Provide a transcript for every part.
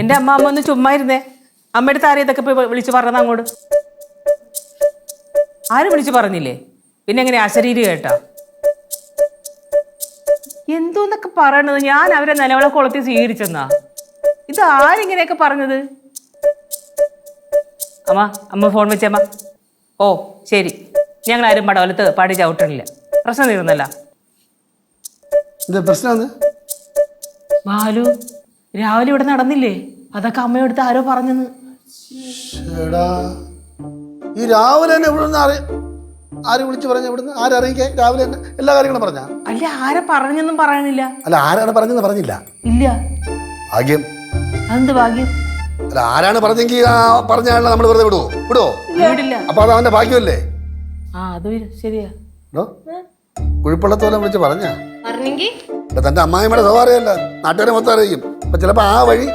എന്റെ അമ്മ അമ്മ ഒന്ന് ചുമ്മാ ഇരുന്നേ. അമ്മയുടെ ഇതൊക്കെ പോയി വിളിച്ചു പറഞ്ഞത് അങ്ങോട്ട്. ആരും വിളിച്ചു പറഞ്ഞില്ലേ? പിന്നെ എങ്ങനെ അശരീരി കേട്ടാ? എന്തോന്നൊക്കെ പറയണത്? ഞാൻ അവരെ നിലവിളെ കൊളത്തി സ്വീകരിച്ചെന്നാ. ഇത് ആരിങ്ങനെയൊക്കെ പറഞ്ഞത്? അമ്മ അമ്മ ഫോൺ വെച്ചമ്മ ഓ ശരി. ഞങ്ങൾ ആരും പടവലത്ത് പാടി ചവിട്ടണില്ല. പ്രശ്നം തീർന്നല്ല. പ്രശ്നമാണ് പ്രശ്നം ബാലു രാവിലെ ഇവിടെ നടന്നില്ലേ? അതൊക്കെ അമ്മയോടുത്ത് ആരോ പറഞ്ഞെന്ന്. ഈ രാവിലെ തന്നെ ഇവിടുന്ന് അറി ആര് വിളിച്ച് പറഞ്ഞ ഇവിടുന്ന്? ആരറിയിക്കേ രാവിലെ തന്നെ എല്ലാ കാര്യങ്ങളും പറഞ്ഞ? അല്ല ആരെ പറഞ്ഞെന്നും പറയണില്ല അല്ല ആരാണ് പറഞ്ഞെന്ന് പറഞ്ഞില്ല. ഇല്ല. ഭാഗ്യം. അതെന്ത് ഭാഗ്യം? അല്ല ആരാണ് പറഞ്ഞെങ്കിൽ ആ പറഞ്ഞ ആളിനെ നമ്മൾ വെറുതെ വിടുവോ? വിടുവോ വീടില്ല. അപ്പൊ അത് അവന്റെ ഭാഗ്യമല്ലേ? ആ അത് ശരിയാ. കുഴിപ്പള്ളത്തോലം വിളിച്ച് പറഞ്ഞ? പറഞ്ഞെങ്കി തന്റെ അമ്മായിമ്മയുടെ സ്വഭാവമല്ല നാട്ടുകാരെ മൊത്തം അറിയിക്കും. അപ്പൊ ചിലപ്പോ ആ വഴി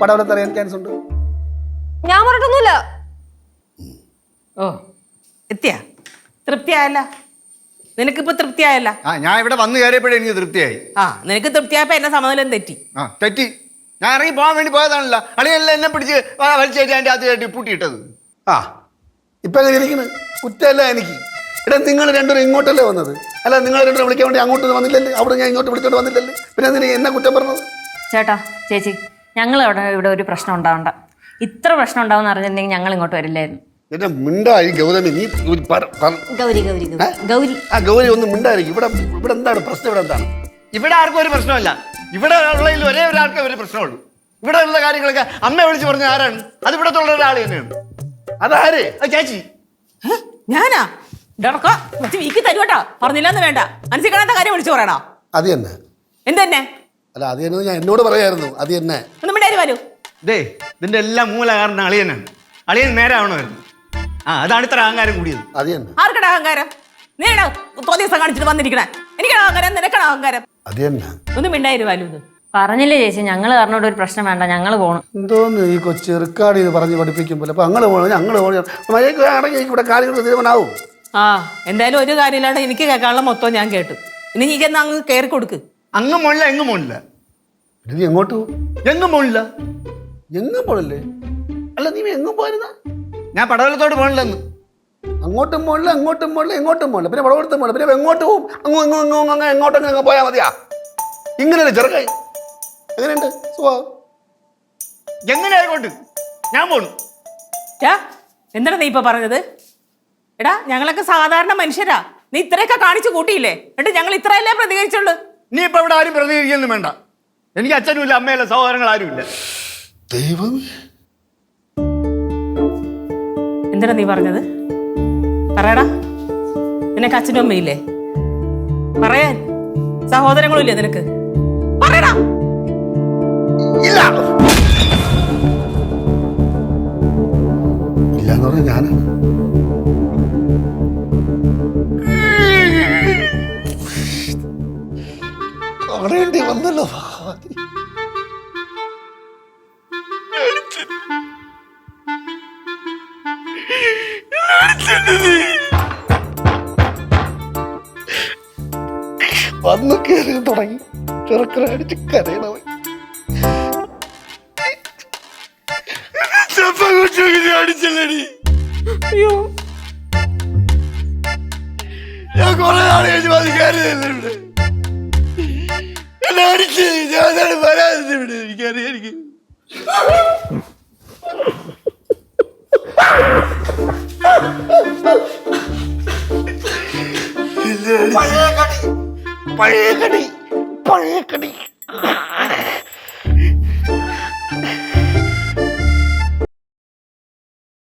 പടവലത്ത് അറിയാൻ ചാൻസ് ഉണ്ട്. ഞാൻ പറഞ്ഞിട്ടൊന്നുമില്ല. ഓ എത്തിയാ? തൃപ്തിയായല്ല. നിനക്കിപ്പോ തൃപ്തിയായല്ല? ആ ഞാൻ ഇവിടെ വന്നു കയറിയപ്പോഴേ എനിക്ക് തൃപ്തിയായി. ആ നിനക്ക് തൃപ്തിയായപ്പോ എന്നെ സമനിലം തെറ്റി ആ തെറ്റി. ഞാൻ ഇറങ്ങി പോകാൻ വേണ്ടി പോയതാണല്ലോ. അളിയല്ല എന്നെ പിടിച്ച് വലിച്ചേറ്റി അതിന്റെ അകത്ത് കയറ്റി പൂട്ടിയിട്ടത്. ആ ഇപ്പൊ എങ്ങനെ ഇരിക്കുന്നു? കുറ്റമല്ല എനിക്ക്. എടാ നിങ്ങൾ രണ്ടുപേരും ഇങ്ങോട്ടല്ലേ വന്നത്? അല്ല നിങ്ങൾ രണ്ടുപേരും വിളിക്കാൻ വേണ്ടി അങ്ങോട്ട് വന്നില്ലല്ലേ? അവിടെ ഞാൻ ഇങ്ങോട്ട് വിളിച്ചോണ്ട് വന്നില്ലല്ലേ? പിന്നെ അതിന് എന്നെ കുറ്റം പറഞ്ഞത്? ചേട്ടാ ചേച്ചി ഞങ്ങൾ അവിടെ ഇവിടെ ഒരു പ്രശ്നം ഉണ്ടാവണ്ട. ഇത്ര പ്രശ്നം ഉണ്ടാവുമെന്ന് അറിഞ്ഞിട്ടുണ്ടെങ്കിൽ ഞങ്ങൾ ഇങ്ങോട്ട് വരില്ലായിരുന്നു. എന്നെ മിണ്ടായി ഗൗതമി നീ ഒരു പറ- പറ- ഗൗരി ഗൗരി ഗൗരി. ഗൗരി. ആ ഗൗരി ഒന്ന് മിണ്ടായിരിക്കും ഇവിടെ ഇവിടെ എന്താണ് പ്രശ്നം? ഇവിടെ എന്താണ്? ഇവിടെ ആർക്കും ഒരു പ്രശ്നമല്ല ഇവിടെ ഉള്ളതിൽ ഒരേ ഒരാൾക്കേ ഒരു പ്രശ്നമുള്ളൂ. ഇവിടെ ഉള്ള കാര്യങ്ങളൊക്കെ അമ്മ വിളിച്ച് പറഞ്ഞ ആരാണ്? അത് ഇവിടെ ഉള്ള ഒരാൾ തന്നെയാണ്. അതാരേ? അത് ചേച്ചി? ഞാനാ? കുറച്ച് വീക്ക് പറഞ്ഞില്ലെന്ന് വേണ്ട. മനസ്സിൽ കാര്യം വിളിച്ചു പറയണോ? അത് തന്നെ. എന്തെന്നെ അല്ല അത് തന്നെ ഞാൻ എന്നോട് പറയായിരുന്നു. അത് തന്നെ. വരൂ. ദേ ഇതിന്റെ എല്ലാം മൂല കാരണം അളിയനാണ്. അളിയൻ നേരെ ആവണമായിരുന്നു ആ അതാണ് ഇത്ര അഹങ്കാരം കൂടിയത്. അത് തന്നെ. ആർക്കടാ അഹങ്കാരം? നീടാ തോന്നിയ കാണിച്ചിട്ട് വന്നിരിക്കണേ. എനിക്കാണ് അഹങ്കാരം നിനക്കാണ് അഹങ്കാരം. അത് തന്നെ. ഒന്നും മിണ്ടായി ഇത്. പറഞ്ഞില്ലേ ചേച്ചി ഞങ്ങൾ കാരണോട് ഒരു പ്രശ്നം വേണ്ട ഞങ്ങൾ പോകണം എന്തോന്ന് ഈ കൊച്ചു റിക്കാർഡ് ചെയ്ത് പറഞ്ഞ് പഠിപ്പിക്കുമ്പോൾ അപ്പൊ അങ്ങനെ പോകണം ഞങ്ങൾ പോകണം ഇവിടെ കാര്യങ്ങൾ തീരുമാനാവും. ആ എന്തായാലും ഒരു കാര്യമില്ലാണ്ട് എനിക്ക് കേൾക്കാനുള്ള മൊത്തം ഞാൻ കേട്ടു. ഇനി നീ ചെന്ന് അങ്ങ് കയറി കൊടുക്ക്. അങ്ങ് മോളില്ല എങ്ങും മോളില്ല? നീ എങ്ങോട്ട്? പോകും എങ്ങും പോണല്ലേ? അല്ല നീ എങ്ങും പോയിരുന്ന ഞാൻ പടവലത്തോട് പോണില്ലെന്ന് അങ്ങോട്ടും പോണില്ല അങ്ങോട്ടും പോണില്ല എങ്ങോട്ടും പോണില്ല. പിന്നെ പടവലത്തും പോണില്ല. പിന്നെ എങ്ങോട്ട് പോകും അങ്ങ് അങ്ങ് അങ്ങ് അങ്ങ് എങ്ങോട്ടും അങ്ങ് പോയാൽ മതിയാ? ഇങ്ങനെയല്ലേ ചെറുക്കായി? എങ്ങനെയുണ്ട്? സ്വഭാവം എങ്ങനെ ആയിക്കോട്ട് ഞാൻ പോണു. എന്താണ് നീ ഇപ്പൊ പറഞ്ഞത്? എടാ ഞങ്ങളൊക്കെ സാധാരണ മനുഷ്യരാ. നീ ഇത്രയൊക്കെ കാണിച്ചു കൂട്ടിയില്ലേ? എന്നിട്ട് ഞങ്ങൾ ഇത്രയല്ലേ പ്രതികരിച്ചുള്ളൂ? നീ ഇപ്പൊ ഇവിടെ ആരും പ്രതികരിക്കുന്നു വേണ്ട. എനിക്ക് അച്ഛനും ഇല്ല അമ്മയില്ല സഹോദരങ്ങൾ ആരുമില്ല ദൈവം എന്തിനാ നീ പറഞ്ഞത്? പറയടാ. നിനക്ക് അച്ഛനും അമ്മയില്ലേ പറയാൻ സഹോദരങ്ങളും ഇല്ലേ നിനക്ക്? പറയടാ. ഇല്ല. ഇല്ല എന്ന് പറഞ്ഞാൽ ഞാനാണ് കാണേണ്ടി വന്നല്ലോ വന്നു. കയറി തുടങ്ങി. ചെറുക്കനടിച്ച് കരയണവൻ അയ്യോ. ഞാൻ കൊറേ നാൾ കഴിഞ്ഞ് അത് കയറിയല്ലേ ഇവിടെ. അടിച്ച് ഞാൻ വരാതെ ഇവിടെ എനിക്കറിയാം എനിക്ക്. പഴയ കടി. പഴയ കടി. പഴയ കടി.